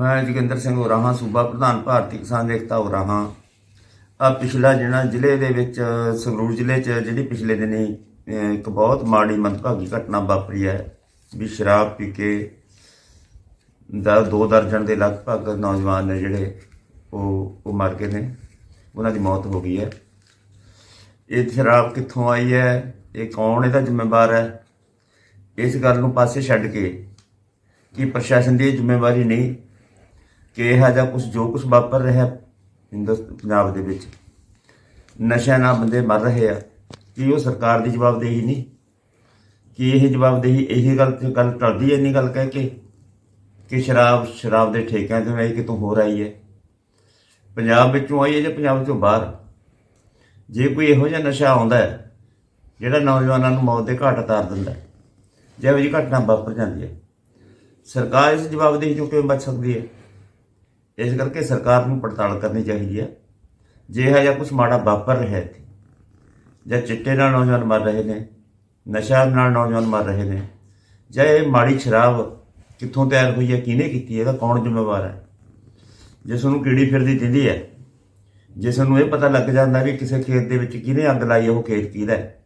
ਮੈਂ ਜੋਗਿੰਦਰ ਸਿੰਘ ਉਰਾਹਾਂ, ਸੂਬਾ ਪ੍ਰਧਾਨ ਭਾਰਤੀ ਕਿਸਾਨ ਏਕਤਾ ਉਰਾਹਾਂ। ਆ ਪਿਛਲਾ ਜਿਹੜਾ ਜ਼ਿਲ੍ਹੇ ਦੇ ਵਿੱਚ, ਸੰਗਰੂਰ ਜ਼ਿਲ੍ਹੇ 'ਚ, ਜਿਹੜੀ ਪਿਛਲੇ ਦਿਨੀ ਇੱਕ ਬਹੁਤ ਮਾੜੀ ਮੰਦਭਾਗੀ ਘਟਨਾ ਵਾਪਰੀ ਹੈ, ਵੀ ਸ਼ਰਾਬ ਪੀ ਕੇ ਦਾ ਦੋ ਦਰਜਨ ਦੇ ਲਗਭਗ ਨੌਜਵਾਨ ਨੇ ਜਿਹੜੇ, ਉਹ ਉਹ ਮਰ ਗਏ ਨੇ, ਉਹਨਾਂ ਦੀ ਮੌਤ ਹੋ ਗਈ ਹੈ। ਇਹ ਸ਼ਰਾਬ ਕਿੱਥੋਂ ਆਈ ਹੈ? ਇਹ ਕੌਣ ਇਹਦਾ ਜ਼ਿੰਮੇਵਾਰ ਹੈ? ਇਸ ਗੱਲ ਨੂੰ ਪਾਸੇ ਛੱਡ ਕੇ ਕਿ ਪ੍ਰਸ਼ਾਸਨ ਦੀ ਇਹ ਜ਼ਿੰਮੇਵਾਰੀ ਨਹੀਂ ਕਿ ਇਹ ਜਿਹਾ ਕੁਝ ਜੋ ਕੁਝ ਵਾਪਰ ਰਿਹਾ ਹਿੰਦੁਸਤਾਨ ਪੰਜਾਬ ਦੇ ਵਿੱਚ ਨਸ਼ਾ ਨਾਲ ਬੰਦੇ ਮਰ ਰਹੇ ਆ। ਕੀ ਉਹ ਸਰਕਾਰ ਦੀ ਜਵਾਬਦੇਹੀ ਨਹੀਂ? ਕਿ ਇਹ ਜਵਾਬਦੇਹੀ ਇਹੀ ਗੱਲ ਤੇ ਗੱਲ ਟਲਦੀ ਹੈ ਇੰਨੀ ਗੱਲ ਕਹਿ ਕੇ ਕਿ ਸ਼ਰਾਬ ਸ਼ਰਾਬ ਦੇ ਠੇਕਿਆਂ ਤੋਂ ਆਈ ਕਿਤੋਂ ਹੋਰ ਆਈ ਹੈ? ਪੰਜਾਬ ਵਿੱਚੋਂ ਆਈ ਹੈ ਜਾਂ ਪੰਜਾਬ ਤੋਂ ਬਾਹਰ? ਜੇ ਕੋਈ ਇਹੋ ਜਿਹਾ ਨਸ਼ਾ ਆਉਂਦਾ ਹੈ, ਜਿਹੜਾ ਨੌਜਵਾਨਾਂ ਨੂੰ ਮੌਤ ਦੇ ਘਾਟ ਉਤਾਰ ਦਿੰਦਾ ਹੈ, ਜਿਹੋ ਜਿਹੀ ਘਟਨਾ ਵਾਪਰ ਜਾਂਦੀ ਹੈ, ਸਰਕਾਰ ਇਸ ਜਵਾਬਦੇਹੀ ਤੋਂ ਕਿਵੇਂ ਬਚ ਸਕਦੀ ਹੈ? ਇਸ ਕਰਕੇ ਸਰਕਾਰ ਨੂੰ ਪੜਤਾਲ ਕਰਨੀ ਚਾਹੀਦੀ ਹੈ। ਜੇ ਇਹ ਜਿਹਾ ਕੁਝ ਮਾੜਾ ਵਾਪਰ ਰਿਹਾ ਹੈ ਇੱਥੇ, ਜਾਂ ਚਿੱਟੇ ਨਾਲ ਨੌਜਵਾਨ ਮਰ ਰਹੇ ਨੇ, ਨਸ਼ਾ ਨਾਲ ਨੌਜਵਾਨ ਮਰ ਰਹੇ ਨੇ, ਜਾਂ ਇਹ ਮਾੜੀ ਸ਼ਰਾਬ ਕਿੱਥੋਂ ਤਿਆਰ ਹੋਈ ਹੈ, ਕਿਹਨੇ ਕੀਤੀ ਹੈ, ਇਹਦਾ ਕੌਣ ਜ਼ਿੰਮੇਵਾਰ ਹੈ? ਜਿਸ ਨੂੰ ਕੀੜੀ ਫਿਰਦੀ ਦਿੰਦੀ ਹੈ, ਜਿਸ ਨੂੰ ਇਹ ਪਤਾ ਲੱਗ ਜਾਂਦਾ ਵੀ ਕਿਸੇ ਖੇਤ ਦੇ ਵਿੱਚ ਕਿਹਨੇ ਅੱਗ ਲਾਈ ਉਹ ਖੇਤ ਕਿਹਦਾ ਹੈ।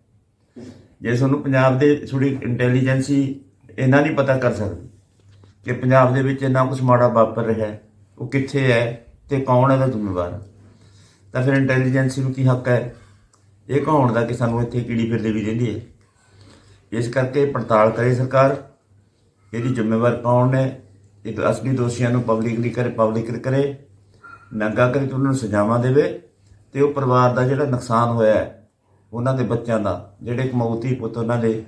ਜੇ ਤੁਹਾਨੂੰ ਪੰਜਾਬ ਦੇ ਥੋੜੀ ਇੰਟੈਲੀਜੈਂਸੀ ਇਹਨਾਂ ਨਹੀਂ ਪਤਾ ਕਰ ਸਕਦੀ ਕਿ ਪੰਜਾਬ ਦੇ ਵਿੱਚ ਇੰਨਾ ਕੁਝ ਮਾੜਾ ਵਾਪਰ ਰਿਹਾ ਹੈ। ਉਹ ਕਿੱਥੇ ਹੈ ਤੇ ਕੌਣ ਇਹਦਾ ਜ਼ਿੰਮੇਵਾਰ? ਤਾਂ ਫਿਰ ਇੰਟੈਲੀਜੈਂਸੀ ਨੂੰ ਕੀ ਹੱਕ ਹੈ? ਇਹ ਕਹਾਉਣ ਦਾ ਕਿ ਸਾਨੂੰ ਇੱਥੇ ਕੀੜੀ ਫਿਰਦੇ ਵੀ ਰਹਿੰਦੀ ਹੈ? ਇਸ ਕਰਕੇ ਪੜਤਾਲ ਕਰੇ ਸਰਕਾਰ। ਇਹਦੀ ਜ਼ਿੰਮੇਵਾਰ ਕੌਣ ਨੇ? ਇਹ ਅਸਲੀ ਦੋਸ਼ੀਆਂ ਨੂੰ ਪਬਲਿਕਲੀ ਕਰੇ ਪਬਲਿਕ ਕਰੇ, ਨੰਗਾ ਕਰੇ ਤੇ ਉਹਨਾਂ ਨੂੰ ਸਜ਼ਾਵਾਂ ਦੇਵੇ ਤੇ ਉਹ ਪਰਿਵਾਰ ਦਾ ਜਿਹੜਾ ਨੁਕਸਾਨ ਹੋਇਆ ਹੈ, ਉਹਨਾਂ ਦੇ ਬੱਚਿਆਂ ਦਾ, ਜਿਹੜੇ ਕਮੌਤੀ ਪੁੱਤ ਉਹਨਾਂ ਦੇ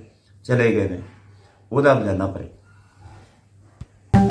ਚਲੇ ਗਏ ਨੇ, ਉਹਦਾ ਬਜਾਨਾ ਭਰੇ।